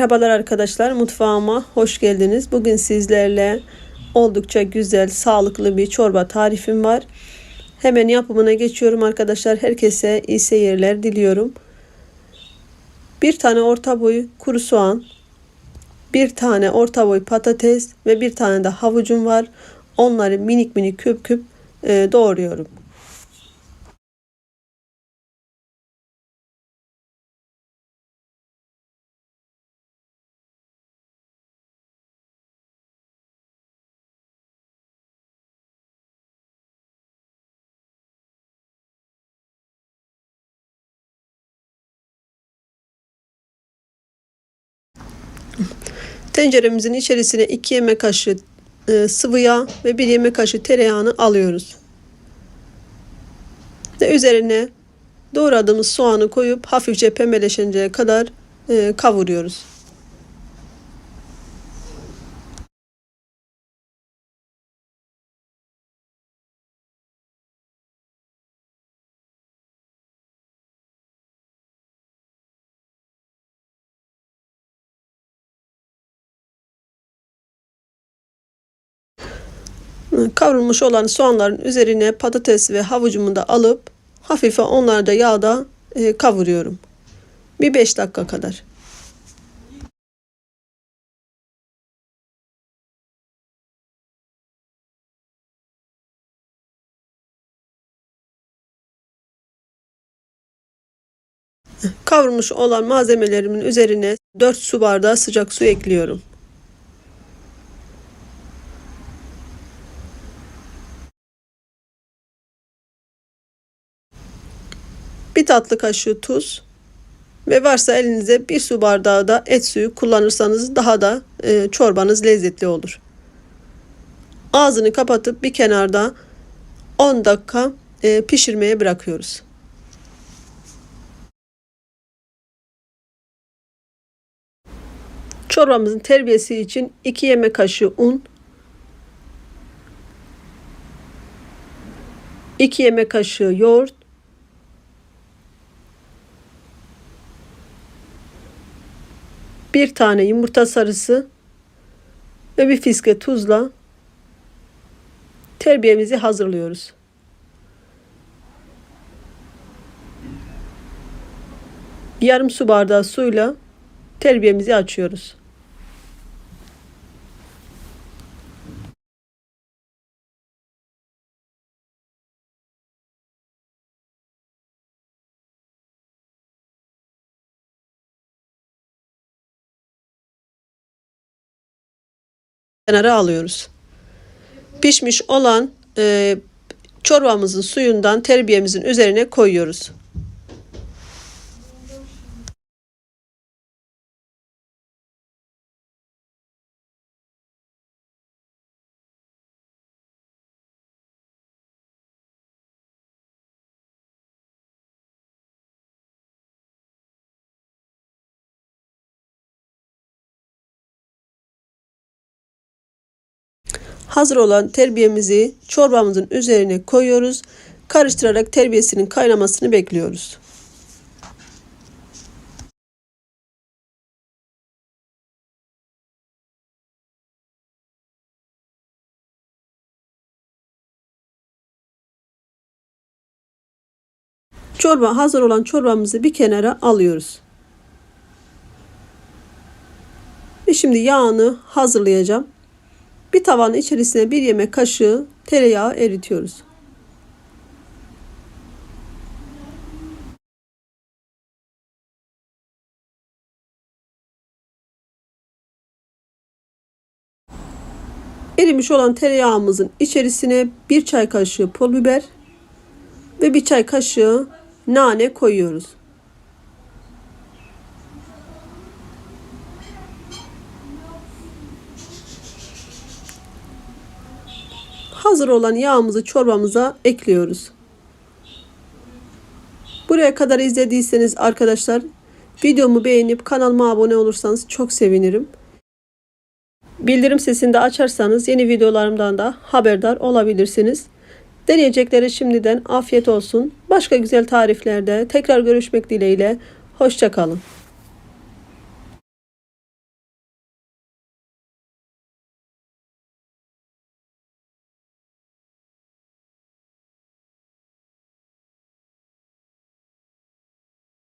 Merhabalar arkadaşlar mutfağıma hoş geldiniz. Bugün sizlerle oldukça güzel sağlıklı bir çorba tarifim var. Hemen yapımına geçiyorum arkadaşlar. Herkese iyi seyirler diliyorum. Bir tane orta boy kuru soğan, bir tane orta boy patates ve bir tane de havucum var. Onları minik minik küp küp e, doğruyorum. Tenceremizin içerisine 2 yemek kaşığı e, sıvı yağ ve 1 yemek kaşığı tereyağını alıyoruz. Ve üzerine doğradığımız soğanı koyup hafifçe pembeleşinceye kadar e, kavuruyoruz. Kavrulmuş olan soğanların üzerine patates ve havucumu da alıp hafife onları da yağda e, kavuruyorum. Bir 5 dakika kadar. Kavrulmuş olan malzemelerimin üzerine 4 su bardağı sıcak su ekliyorum. Bir tatlı kaşığı tuz ve varsa elinize bir su bardağı da et suyu kullanırsanız daha da e, çorbanız lezzetli olur. Ağzını kapatıp bir kenarda 10 dakika e, pişirmeye bırakıyoruz. Çorbamızın terbiyesi için 2 yemek kaşığı un, 2 yemek kaşığı yoğurt, bir tane yumurta sarısı ve bir fiske tuzla terbiyemizi hazırlıyoruz. Yarım su bardağı suyla terbiyemizi açıyoruz. Kenara alıyoruz. Pişmiş olan e, çorbamızın suyundan terbiyemizin üzerine koyuyoruz. Hazır olan terbiyemizi çorbamızın üzerine koyuyoruz. Karıştırarak terbiyesinin kaynamasını bekliyoruz. Çorba hazır olan çorbamızı bir kenara alıyoruz. Ve şimdi yağını hazırlayacağım. Bir tavanın içerisine bir yemek kaşığı tereyağı eritiyoruz. Erimiş olan tereyağımızın içerisine bir çay kaşığı pul biber ve bir çay kaşığı nane koyuyoruz. Hazır olan yağımızı çorbamıza ekliyoruz. Buraya kadar izlediyseniz arkadaşlar videomu beğenip kanalıma abone olursanız çok sevinirim. Bildirim sesini de açarsanız yeni videolarımdan da haberdar olabilirsiniz. Deneyeceklere şimdiden afiyet olsun. Başka güzel tariflerde tekrar görüşmek dileğiyle. Hoşçakalın.